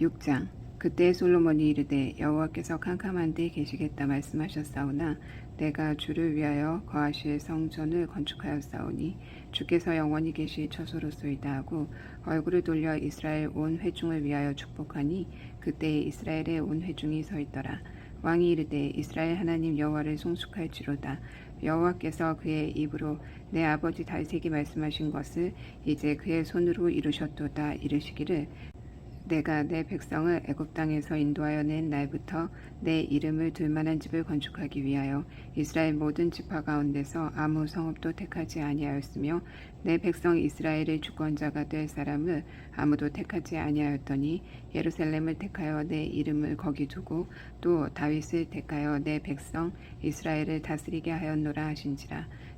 6장 그때 솔로몬이 이르되 여호와께서 캄캄한 데 계시겠다 말씀하셨사오나 내가 주를 위하여 거하실 성전을 건축하였사오니 주께서 영원히 계시 처소로소이다 하고 얼굴을 돌려 이스라엘 온 회중을 위하여 축복하니 그때에 이스라엘의 온 회중이 서 있더라. 왕이 이르되 이스라엘 하나님 여호와를 송축할지로다. 여호와께서 그의 입으로 내 아버지 다윗에게 말씀하신 것을 이제 그의 손으로 이루셨도다 이르시기를 내가 내 백성을 애굽 땅에서 인도하여 낸 날부터 내 이름을 둘 만한 집을 건축하기 위하여 이스라엘 모든 지파 가운데서 아무 성읍도 택하지 아니하였으며 내 백성 이스라엘의 주권자가 될 사람을 아무도 택하지 아니하였더니 예루살렘을 택하여 내 이름을 거기 두고 또 다윗을 택하여 내 백성 이스라엘을 다스리게 하였노라 하신지라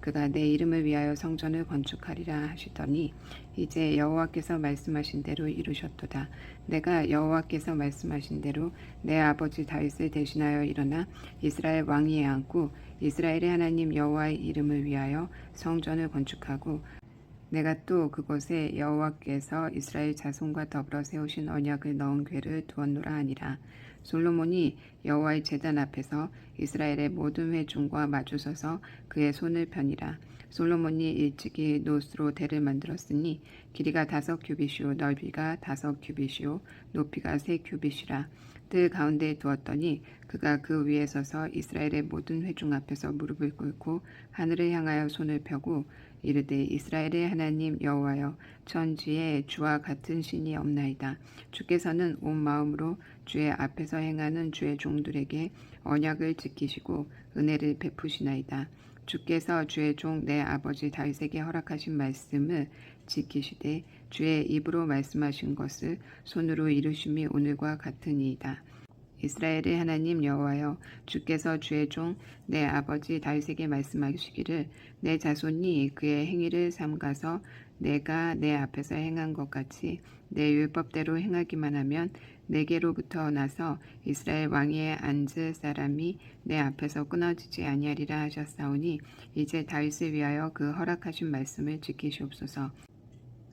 그가 내 이름을 위하여 성전을 건축하리라 하시더니 이제 여호와께서 말씀하신 대로 이루셨도다. 내가 여호와께서 말씀하신 대로 내 아버지 다윗을 대신하여 일어나 이스라엘 왕위에 앉고 이스라엘의 하나님 여호와의 이름을 위하여 성전을 건축하고 내가 또 그곳에 여호와께서 이스라엘 자손과 더불어 세우신 언약을 넣은 궤를 두었노라 하니라. 솔로몬이 여호와의 제단 앞에서 이스라엘의 모든 회중과 마주서서 그의 손을 펴니라. 솔로몬이 일찍이 노스로 대를 만들었으니 길이가 다섯 규빗이요 넓이가 다섯 규빗이요 높이가 세 규빗이라. 뜰 가운데에 두었더니 그가 그 위에 서서 이스라엘의 모든 회중 앞에서 무릎을 꿇고 하늘을 향하여 손을 펴고 이르되 이스라엘의 하나님 여호와여 천지에 주와 같은 신이 없나이다. 주께서는 온 마음으로 주의 앞에서 행하는 주의 종들에게 언약을 지키시고 은혜를 베푸시나이다. 주께서 주의 종 내 아버지 다윗에게 허락하신 말씀을 지키시되 주의 입으로 말씀하신 것을 손으로 이루심이 오늘과 같으니이다. 이스라엘의 하나님 여호와여 주께서 주의 종 내 아버지 다윗에게 말씀하시기를 내 자손이 그의 행위를 삼가서 내가 내 앞에서 행한 것 같이 내 율법대로 행하기만 하면 내게로부터 나서 이스라엘 왕위에 앉을 사람이 내 앞에서 끊어지지 아니하리라 하셨사오니 이제 다윗을 위하여 그 허락하신 말씀을 지키시옵소서.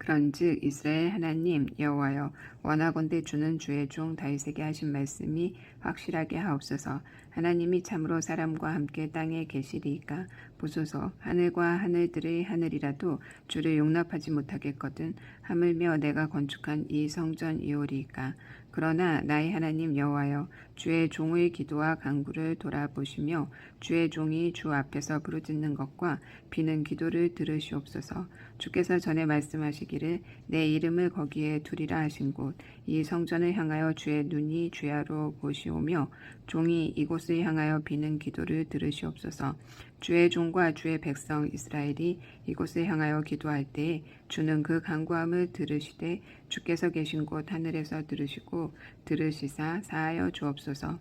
그런즉 이스라엘 하나님 여호와여 원하건대 주는 주의 종 다윗에게 하신 말씀이 확실하게 하옵소서. 하나님이 참으로 사람과 함께 땅에 계시리이까. 보소서. 하늘과 하늘들의 하늘이라도 주를 용납하지 못하겠거든 하물며 내가 건축한 이 성전 이오리이까 그러나 나의 하나님 여호와여 주의 종의 기도와 간구를 돌아보시며 주의 종이 주 앞에서 부르짖는 것과 비는 기도를 들으시옵소서. 주께서 전에 말씀하시기를 내 이름을 거기에 두리라 하신 곳 이 성전을 향하여 주의 눈이 주야로 보시오며 종이 이곳을 향하여 비는 기도를 들으시옵소서 주의 종과 주의 백성 이스라엘이 이곳을 향하여 기도할 때에 주는 그 간구함을 들으시되 주께서 계신 곳 하늘에서 들으시고 들으시사 사하여 주옵소서.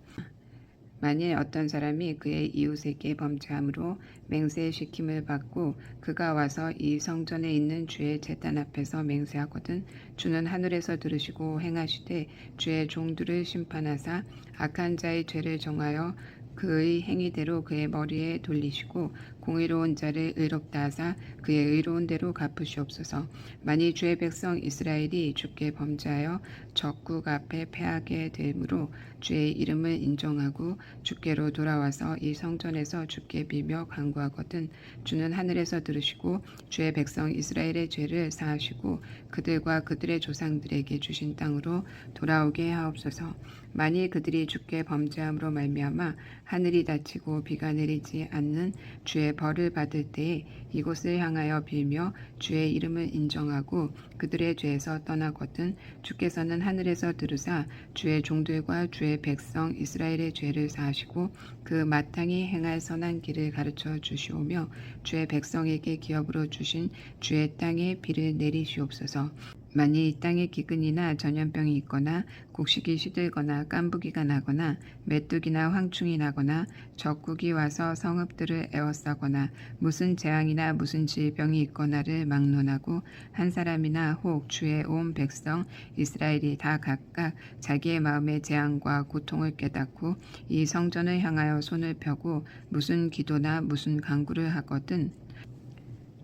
만일 어떤 사람이 그의 이웃에게 범죄함으로 맹세시킴을 받고 그가 와서 이 성전에 있는 주의 제단 앞에서 맹세하거든 주는 하늘에서 들으시고 행하시되 주의 종들을 심판하사 악한 자의 죄를 정하여 그의 행위대로 그의 머리에 돌리시고 공의로운 자를 의롭다 하사 그의 의로운 대로 갚으시옵소서. 만일 주의 백성 이스라엘이 주께 범죄하여 적국 앞에 패하게 되므로 주의 이름을 인정하고 주께로 돌아와서 이 성전에서 주께 비며 간구하거든 주는 하늘에서 들으시고 주의 백성 이스라엘의 죄를 사하시고 그들과 그들의 조상들에게 주신 땅으로 돌아오게 하옵소서. 만일 그들이 주께 범죄함으로 말미암아 하늘이 닫히고 비가 내리지 않는 주의 벌을 받을 때에 이곳을 향하여 빌며 주의 이름을 인정하고 그들의 죄에서 떠나거든 주께서는 하늘에서 들으사 주의 종들과 주의 백성 이스라엘의 죄를 사하시고 그 마땅히 행할 선한 길을 가르쳐 주시오며 주의 백성에게 기업으로 주신 주의 땅에 비를 내리시옵소서 만일 이 땅에 기근이나 전염병이 있거나 곡식이 시들거나 깐부기가 나거나 메뚜기나 황충이 나거나 적국이 와서 성읍들을 에워싸거나 무슨 재앙이나 무슨 질병이 있거나를 막론하고 한 사람이나 혹 주의 온 백성 이스라엘이 다 각각 자기의 마음의 재앙과 고통을 깨닫고 이 성전을 향하여 손을 펴고 무슨 기도나 무슨 간구를 하거든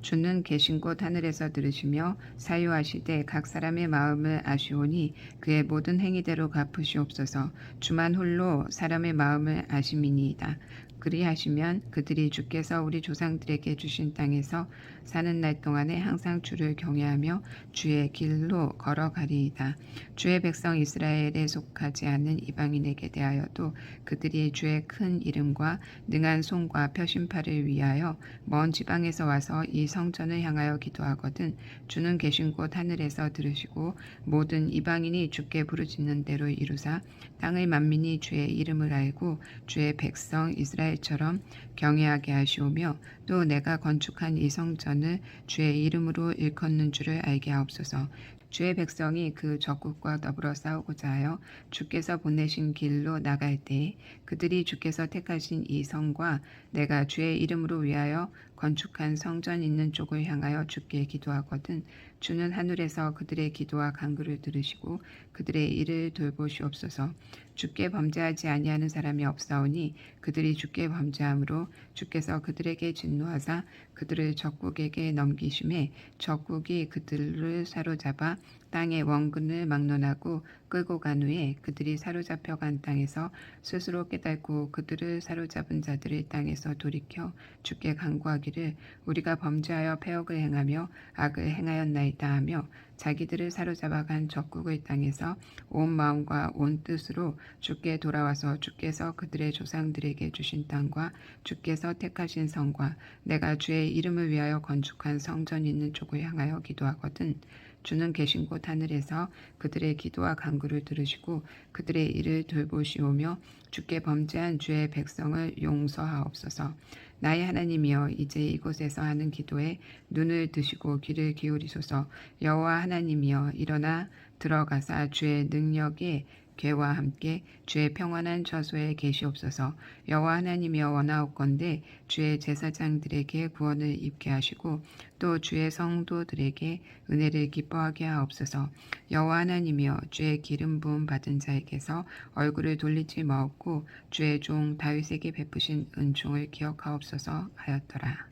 주는 계신 곳 하늘에서 들으시며 사유하시되 각 사람의 마음을 아시오니 그의 모든 행위대로 갚으시옵소서 주만 홀로 사람의 마음을 아심이니이다. 그리하시면 그들이 주께서 우리 조상들에게 주신 땅에서 사는 날 동안에 항상 주를 경외하며 주의 길로 걸어가리이다. 주의 백성 이스라엘에 속하지 않는 이방인에게 대하여도 그들이 주의 큰 이름과 능한 손과 표심팔을 위하여 먼 지방에서 와서 이 성전을 향하여 기도하거든 주는 계신 곳 하늘에서 들으시고 모든 이방인이 주께 부르짖는 대로 이루사 땅의 만민이 주의 이름을 알고 주의 백성 이스라엘처럼 경외하게 하시오며 또 내가 건축한 이 성전 을 주의 이름으로 일컫는 줄을 알게 하옵소서. 주의 백성이 그 적국과 더불어 싸우고자 하여 주께서 보내신 길로 나갈 때 그들이 주께서 택하신 이 성과 내가 주의 이름으로 위하여 건축한 성전 있는 쪽을 향하여 주께 기도하거든 주는 하늘에서 그들의 기도와 간구를 들으시고 그들의 일을 돌보시옵소서 주께 범죄하지 아니하는 사람이 없사오니 그들이 주께 범죄함으로 주께서 그들에게 진노하사 그들을 적국에게 넘기심에 적국이 그들을 사로잡아 땅의 원근을 막론하고 끌고 간 후에 그들이 사로잡혀 간 땅에서 스스로 깨닫고 그들을 사로잡은 자들의 땅에서 돌이켜 주께 간구하기를 우리가 범죄하여 폐역을 행하며 악을 행하였나이다 하며 자기들을 사로잡아 간 적국의 땅에서 온 마음과 온 뜻으로 주께 돌아와서 주께서 그들의 조상들에게 주신 땅과 주께서 택하신 성과 내가 주의 이름을 위하여 건축한 성전 있는 쪽을 향하여 기도하거든 주는 계신 곳 하늘에서 그들의 기도와 간구를 들으시고 그들의 일을 돌보시오며 주께 범죄한 주의 백성을 용서하옵소서. 나의 하나님이여 이제 이곳에서 하는 기도에 눈을 드시고 귀를 기울이소서. 여호와 하나님이여 일어나 들어가사 주의 능력에 괴와 함께 주의 평안한 처소에 계시옵소서. 여호와 하나님이여 원하옵건대 주의 제사장들에게 구원을 입게 하시고 또 주의 성도들에게 은혜를 기뻐하게 하옵소서. 여호와 하나님이여 주의 기름 부음 받은 자에게서 얼굴을 돌리지 마옵고 주의 종 다윗에게 베푸신 은총을 기억하옵소서 하였더라.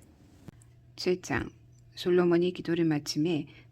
7장 솔로몬이 기도를 마침에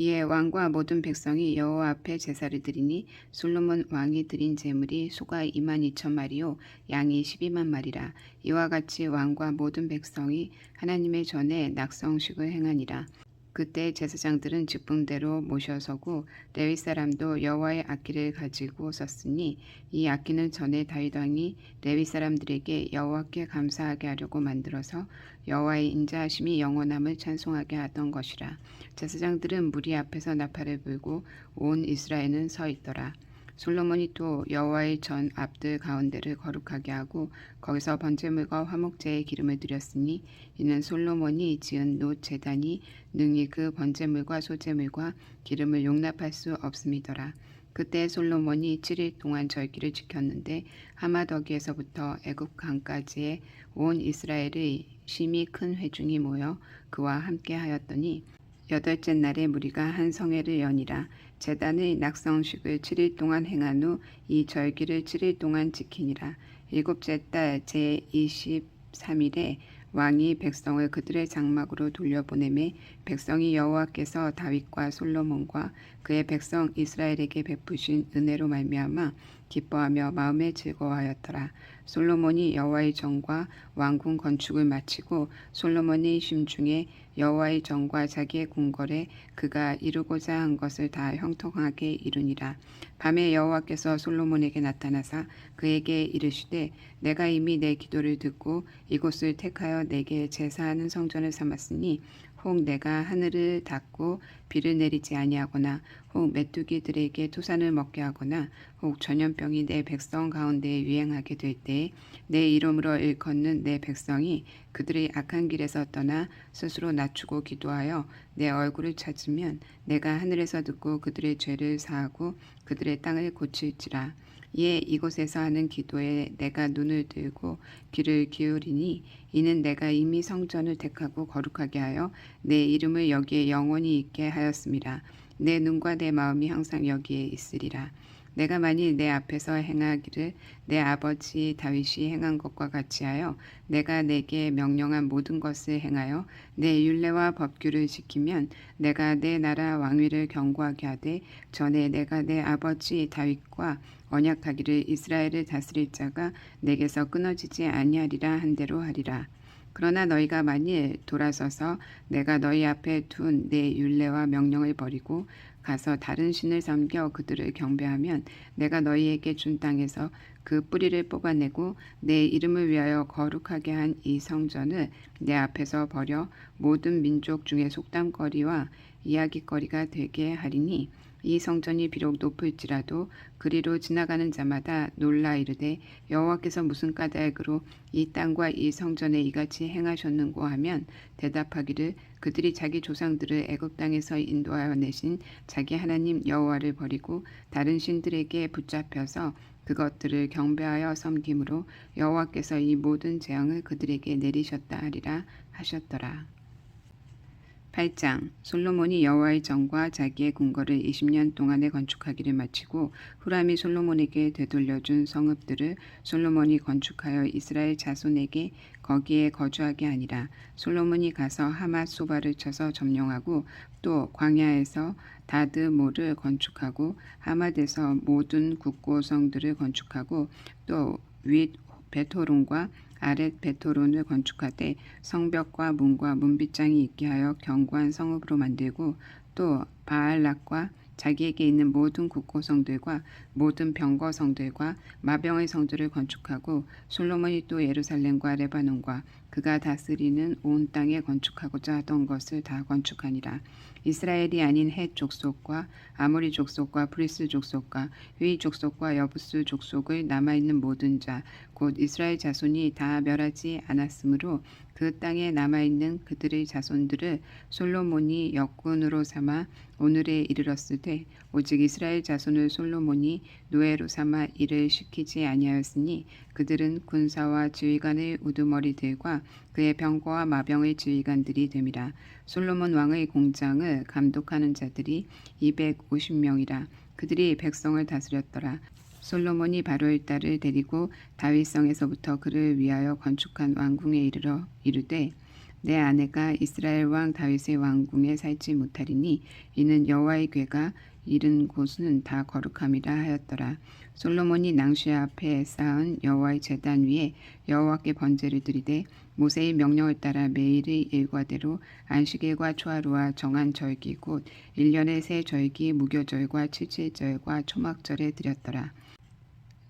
이에 왕과 모든 백성이 여호와 앞에 제사를 드리니 솔로몬 왕이 드린 제물이 소가 2만 2천 마리요 양이 12만 마리라. 이와 같이 왕과 모든 백성이 하나님의 전에 낙성식을 행하니라 그때 제사장들은 직분대로 모셔서고 레위 사람도 여호와의 악기를 가지고 섰으니 이 악기는 전에 다윗 왕이 레위 사람들에게 여호와께 감사하게 하려고 만들어서 여호와의 인자하심이 영원함을 찬송하게 하던 것이라. 제사장들은 무리 앞에서 나팔을 불고 온 이스라엘은 서 있더라 솔로몬이 또 여호와의 전 앞들 가운데를 거룩하게 하고 거기서 번제물과 화목제의 기름을 드렸으니 이는 솔로몬이 지은 노 제단이 능히 그 번제물과 소제물과 기름을 용납할 수 없음이더라. 그때 솔로몬이 7일 동안 절기를 지켰는데 하마더기에서부터 애굽 강까지의 온 이스라엘의 심히 큰 회중이 모여 그와 함께 하였더니 여덟째 날에 무리가 한 성회를 여니라. 제단의 낙성식을 7일 동안 행한 후 이 절기를 7일 동안 지키니라. 일곱째 달 제 23일에 왕이 백성을 그들의 장막으로 돌려보내매 백성이 여호와께서 다윗과 솔로몬과 그의 백성 이스라엘에게 베푸신 은혜로 말미암아 기뻐하며 마음에 즐거워하였더라. 솔로몬이 여호와의 정과 왕궁 건축을 마치고 솔로몬의 심중에 여호와의 정과 자기의 궁궐에 그가 이루고자 한 것을 다 형통하게 이루니라. 밤에 여호와께서 솔로몬에게 나타나사 그에게 이르시되 내가 이미 내 기도를 듣고 이곳을 택하여 내게 제사하는 성전을 삼았으니 혹 내가 하늘을 닫고 비를 내리지 아니하거나 혹 메뚜기들에게 토산을 먹게 하거나 혹 전염 병이 내 백성 가운데 유행하게 될 때에 내 이름으로 일컫는 내 백성이 그들의 악한 길에서 떠나 스스로 낮추고 기도하여 내 얼굴을 찾으면 내가 하늘에서 듣고 그들의 죄를 사하고 그들의 땅을 고칠지라 이에 이곳에서 하는 기도에 내가 눈을 들고 귀를 기울이니 이는 내가 이미 성전을 택하고 거룩하게 하여 내 이름을 여기에 영원히 있게 하였습니다. 내 눈과 내 마음이 항상 여기에 있으리라. 내가 만일 내 앞에서 행하기를 내 아버지 다윗이 행한 것과 같이 하여 내가 내게 명령한 모든 것을 행하여 내 율례와 법규를 지키면 내가 내 나라 왕위를 경고하게 하되 전에 내가 내 아버지 다윗과 언약하기를 이스라엘을 다스릴 자가 내게서 끊어지지 아니하리라 한 대로 하리라. 그러나 너희가 만일 돌아서서 내가 너희 앞에 둔 내 율례와 명령을 버리고 가서 다른 신을 섬겨 그들을 경배하면 내가 너희에게 준 땅에서 그 뿌리를 뽑아내고 내 이름을 위하여 거룩하게 한 이 성전을 내 앞에서 버려 모든 민족 중에 속담거리와 이야기거리가 되게 하리니 이 성전이 비록 높을지라도 그리로 지나가는 자마다 놀라 이르되 여호와께서 무슨 까닭으로 이 땅과 이 성전에 이같이 행하셨는고 하면 대답하기를 그들이 자기 조상들을 애굽 땅에서 인도하여 내신 자기 하나님 여호와를 버리고 다른 신들에게 붙잡혀서 그것들을 경배하여 섬김으로 여호와께서 이 모든 재앙을 그들에게 내리셨다 하리라 하셨더라. 8장 솔로몬이 여호와의 정과 자기의 궁궐을 20년 동안에 건축하기를 마치고 후람이 솔로몬에게 되돌려준 성읍들을 솔로몬이 건축하여 이스라엘 자손에게 거기에 거주하게 하니라. 솔로몬이 가서 하맛 소바를 쳐서 점령하고 또 광야에서 다드모를 건축하고 하맛에서 모든 국고성들을 건축하고 또 윗 베토론과 아랫 베토론을 건축하되 성벽과 문과 문빗장이 있게 하여 견고한 성읍으로 만들고 또 바알락과 자기에게 있는 모든 국고성들과 모든 병거성들과 마병의 성들을 건축하고 솔로몬이 또 예루살렘과 레바논과 그가 다스리는 온 땅에 건축하고자 하던 것을 다 건축하니라. 이스라엘이 아닌 헷 족속과 아모리 족속과 브리스 족속과 휘 족속과 여부스 족속의 남아 있는 모든 자 곧 이스라엘 자손이 다 멸하지 않았으므로 그 땅에 남아 있는 그들의 자손들을 솔로몬이 역군으로 삼아 오늘에 이르렀으되 오직 이스라엘 자손을 솔로몬이 노예로 삼아 일을 시키지 아니하였으니 그들은 군사와 지휘관의 우두머리들과 그의 병거와 마병의 지휘관들이 됨이라. 솔로몬 왕의 공장을 감독하는 자들이 250명이라. 그들이 백성을 다스렸더라. 솔로몬이 바로의 딸을 데리고 다윗성에서부터 그를 위하여 건축한 왕궁에 이르러 이르되 내 아내가 이스라엘 왕 다윗의 왕궁에 살지 못하리니 이는 여호와의 괴가 이른 곳은 다 거룩함이라 하였더라. 솔로몬이 낭시 앞에 쌓은 여호와의 제단 위에 여호와께 번제를 드리되 모세의 명령을 따라 매일의 일과대로 안식일과 초하루와 정한 절기 곧 1년의 새 절기 무교절과 칠칠절과 초막절에 드렸더라.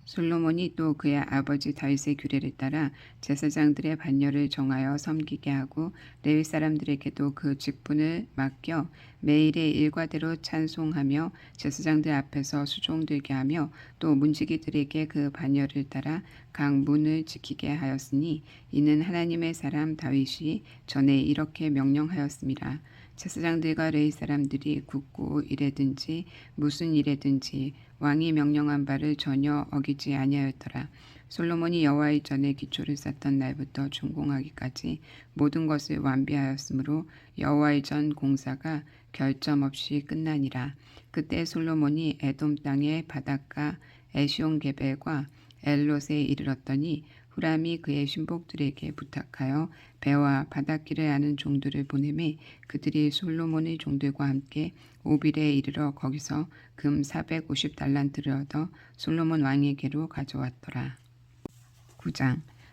솔로몬이 또 그의 아버지 다윗의 규례를 따라 제사장들의 반열을 정하여 섬기게 하고 레위 사람들에게도 그 직분을 맡겨 매일의 일과대로 찬송하며 제사장들 앞에서 수종들게 하며 또 문지기들에게 그 반열을 따라 각 문을 지키게 하였으니 이는 하나님의 사람 다윗이 전에 이렇게 명령하였습니다. 제사장들과 레위 사람들이 굳고 일에든지 무슨 일에든지 왕이 명령한 바를 전혀 어기지 아니하였더라. 솔로몬이 여호와의 전에 기초를 쌓던 날부터 준공하기까지 모든 것을 완비하였으므로 여호와의 전 공사가 결점 없이 끝나니라. 그때 솔로몬이 에돔 땅의 바닷가 에시온 게벨과 엘롯에 이르렀더니 후람이 그의 신복들에게 부탁하여 배와 바닷길을 아는 종들을 보내매 그들이 솔로몬의 종들과 함께 오빌에 이르러 거기서 금 450달란트를 얻어 솔로몬 왕에게로 가져왔더라. 9장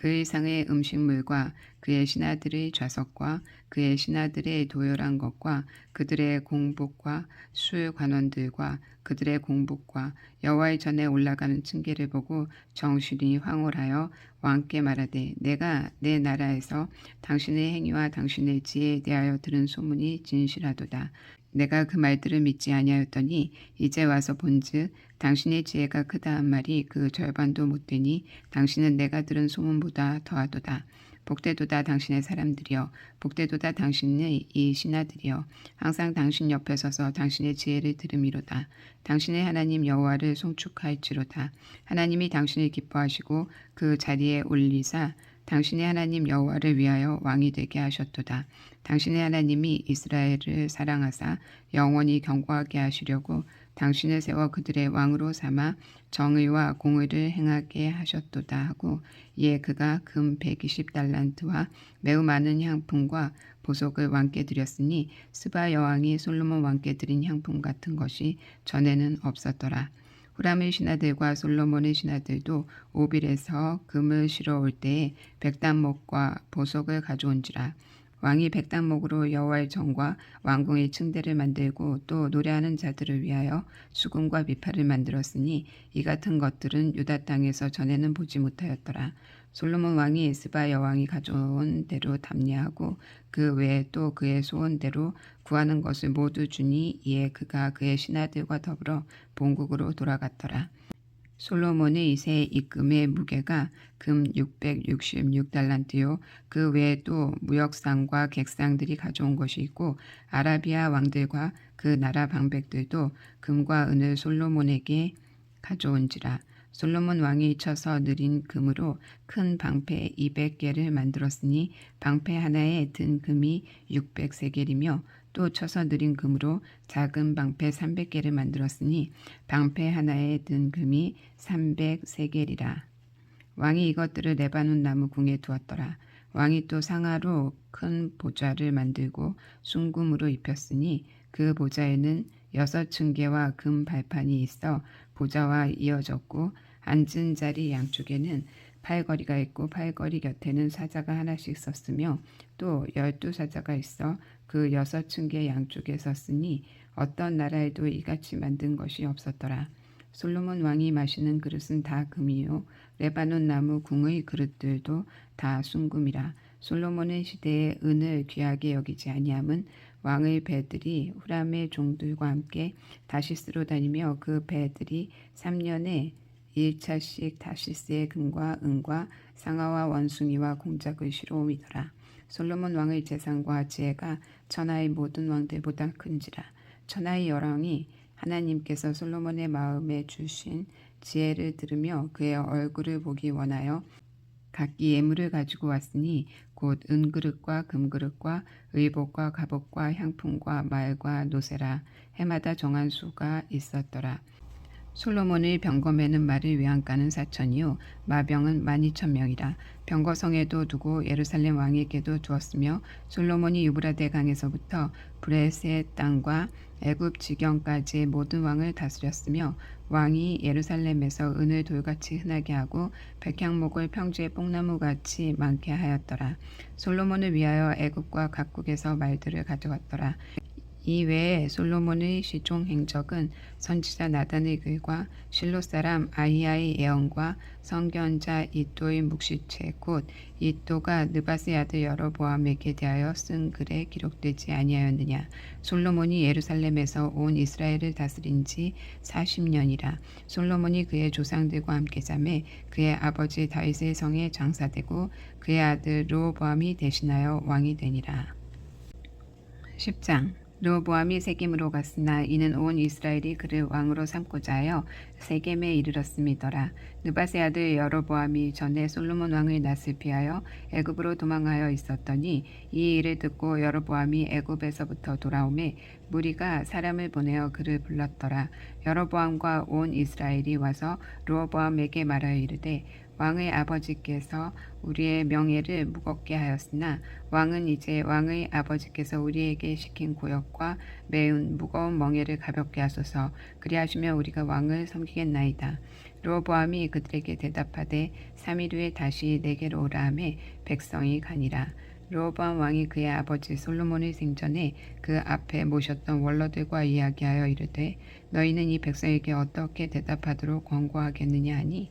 그의 상의 음식물과 그의 신하들의 좌석과 그의 신하들의 도열한 것과 그들의 공복과 술 관원들과 그들의 공복과 여호와의 전에 올라가는 층계를 보고 정신이 황홀하여 왕께 말하되 내가 내 나라에서 당신의 행위와 당신의 지혜에 대하여 들은 소문이 진실하도다. 내가 그 말들을 믿지 아니하였더니 이제 와서 본즉 당신의 지혜가 크다 한 말이 그 절반도 못 되니 당신은 내가 들은 소문보다 더하도다. 복되도다 당신의 사람들이여 복되도다 당신의 이 신하들이여 항상 당신 옆에 서서 당신의 지혜를 들음이로다. 당신의 하나님 여호와를 송축할지로다. 하나님이 당신을 기뻐하시고 그 자리에 올리사 당신의 하나님 여호와를 위하여 왕이 되게 하셨도다. 당신의 하나님이 이스라엘을 사랑하사 영원히 경고하게 하시려고 당신을 세워 그들의 왕으로 삼아 정의와 공의를 행하게 하셨도다 하고 이에 그가 금 120달란트와 매우 많은 향품과 보석을 왕께 드렸으니 스바 여왕이 솔로몬 왕께 드린 향품 같은 것이 전에는 없었더라. 후람의 신하들과 솔로몬의 신하들도 오빌에서 금을 실어 올 때에 백단목과 보석을 가져온지라 왕이 백단목으로 여호와의 정과 왕궁의 층대를 만들고 또 노래하는 자들을 위하여 수금과 비파를 만들었으니 이 같은 것들은 유다 땅에서 전에는 보지 못하였더라. 솔로몬 왕이 스바 여왕이 가져온 대로 답례하고 그 외에 또 그의 소원대로 구하는 것을 모두 주니 이에 그가 그의 신하들과 더불어 본국으로 돌아갔더라. 솔로몬의 새 입금의 무게가 금 666달란트요. 그 외에 또 무역상과 객상들이 가져온 것이 있고 아라비아 왕들과 그 나라 방백들도 금과 은을 솔로몬에게 가져온지라. 솔로몬 왕이 쳐서 느린 금으로 큰 방패 200개를 만들었으니 방패 하나에 든 금이 600세겔이며 또 쳐서 느린 금으로 작은 방패 300개를 만들었으니 방패 하나에 든 금이 300세겔이라. 왕이 이것들을 레바논 나무 궁에 두었더라. 왕이 또 상하로 큰 보좌를 만들고 순금으로 입혔으니 그 보좌에는 여섯 층계와 금 발판이 있어 보좌와 이어졌고 앉은 자리 양쪽에는 팔걸이가 있고 팔걸이 곁에는 사자가 하나씩 섰으며 또 열두 사자가 있어 그 여섯 층계 양쪽에 섰으니 어떤 나라에도 이같이 만든 것이 없었더라. 솔로몬 왕이 마시는 그릇은 다 금이요 레바논 나무 궁의 그릇들도 다 순금이라 솔로몬의 시대에 은을 귀하게 여기지 아니함은 왕의 배들이 후람의 종들과 함께 다시스로 다니며 그 배들이 3년에 1차씩 다시스의 금과 은과 상아와 원숭이와 공작을 실어옴이더라. 솔로몬 왕의 재산과 지혜가 천하의 모든 왕들보다 큰지라. 천하의 여왕이 하나님께서 솔로몬의 마음에 주신 지혜를 들으며 그의 얼굴을 보기 원하여 각기 예물을 가지고 왔으니 곧 은그릇과 금그릇과 의복과 갑옷과 향품과 말과 노세라. 해마다 정한 수가 있었더라. 솔로몬의 병거매는 말을 위안가는 사천이요. 마병은 만 이천 명이라. 병거성에도 두고 예루살렘 왕에게도 두었으며 솔로몬이 유브라데 강에서부터 브레스의 땅과 애굽 지경까지 모든 왕을 다스렸으며 왕이 예루살렘에서 은을 돌같이 흔하게 하고 백향목을 평지의 뽕나무같이 많게 하였더라. 솔로몬을 위하여 애굽과 각국에서 말들을 가져왔더라 이 외에 솔로몬의 시종 행적은 선지자 나단의 글과 실로 사람 아히야의 예언과 성견자 이또의 묵시체 곧 이또가 느바스의 아들 여로보암에게 대하여 쓴 글에 기록되지 아니하였느냐. 솔로몬이 예루살렘에서 온 이스라엘을 다스린 지 40년이라. 솔로몬이 그의 조상들과 함께 잠에 그의 아버지 다윗의 성에 장사되고 그의 아들 로보암이 대신하여 왕이 되니라. 10장 르호보암이 세겜으로 갔으나 이는 온 이스라엘이 그를 왕으로 삼고자 하여 세겜에 이르렀음이더라. 느바세 아들 여로보암이 전에 솔로몬 왕을 낯을 피하여 애굽으로 도망하여 있었더니 이 일을 듣고 여로보암이 애굽에서부터 돌아오매 무리가 사람을 보내어 그를 불렀더라. 여로보암과 온 이스라엘이 와서 르호보암에게 말하여 이르되 왕의 아버지께서 우리의 명예를 무겁게 하였으나 왕은 이제 왕의 아버지께서 우리에게 시킨 고역과 매운 무거운 멍에를 가볍게 하소서 그리하시면 우리가 왕을 섬기겠나이다. 로보암이 그들에게 대답하되 3일 후에 다시 내게로 오라 하매 백성이 가니라. 로보암 왕이 그의 아버지 솔로몬의 생전에 그 앞에 모셨던 원로들과 이야기하여 이르되 너희는 이 백성에게 어떻게 대답하도록 권고하겠느냐 하니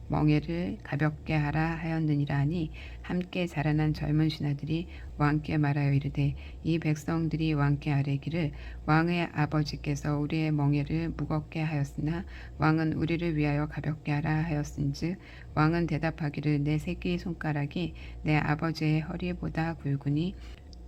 멍에를 가볍게 하라 하였느니라 하니 함께 자라난 젊은 신하들이 왕께 말하여 이르되 이 백성들이 왕께 아뢰기를 왕의 아버지께서 우리의 멍에를 무겁게 하였으나 왕은 우리를 위하여 가볍게 하라 하였은즉 왕은 대답하기를 내 새끼 손가락이 내 아버지의 허리보다 굵으니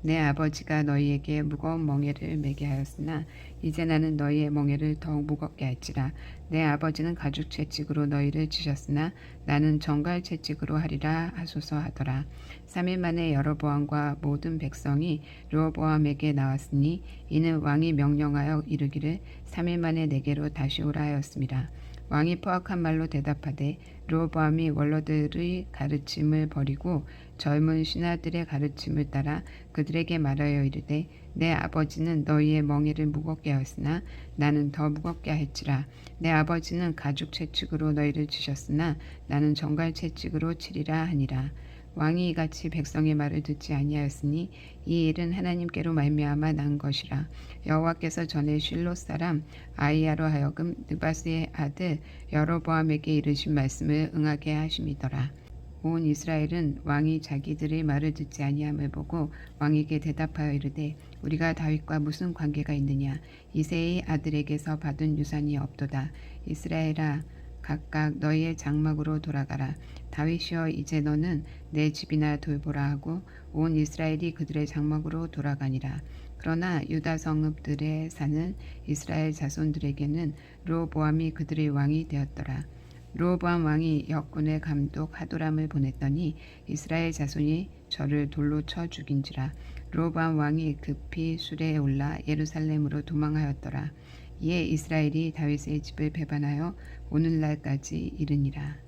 내 아버지가 너희에게 무거운 멍에를 매게 하였으나 이제 나는 너희의 멍에를 더욱 무겁게 할지라. 내 아버지는 가죽 채찍으로 너희를 치셨으나 나는 정갈 채찍으로 하리라 하소서 하더라. 3일 만에 여로보암과 모든 백성이 르호보암에게 나왔으니 이는 왕이 명령하여 이르기를 3일 만에 내게로 다시 오라 하였습니다 왕이 포악한 말로 대답하되 르호보암이 원로들의 가르침을 버리고 젊은 신하들의 가르침을 따라 그들에게 말하여 이르되 내 아버지는 너희의 멍에를 무겁게 하였으나 나는 더 무겁게 할지라. 내 아버지는 가죽 채찍으로 너희를 치셨으나 나는 정갈 채찍으로 치리라 하니라 왕이 이같이 백성의 말을 듣지 아니하였으니 이 일은 하나님께로 말미암아 난 것이라. 여호와께서 전에 실로 사람 아이야로 하여금 느바스의 아들 여로보암에게 이르신 말씀을 응하게 하심이더라. 온 이스라엘은 왕이 자기들의 말을 듣지 아니함을 보고 왕에게 대답하여 이르되 우리가 다윗과 무슨 관계가 있느냐? 이세의 아들에게서 받은 유산이 없도다. 이스라엘아 각각 너희의 장막으로 돌아가라. 다윗이여 이제 너는 내 집이나 돌보라 하고 온 이스라엘이 그들의 장막으로 돌아가니라. 그러나 유다 성읍들에 사는 이스라엘 자손들에게는 르호보암이 그들의 왕이 되었더라. 르호보암 왕이 역군의 감독 하도람을 보냈더니 이스라엘 자손이 저를 돌로 쳐 죽인지라. 르호보암 왕이 급히 술에 올라 예루살렘으로 도망하였더라. 이에 이스라엘이 다윗의 집을 배반하여 오늘날까지 이르니라.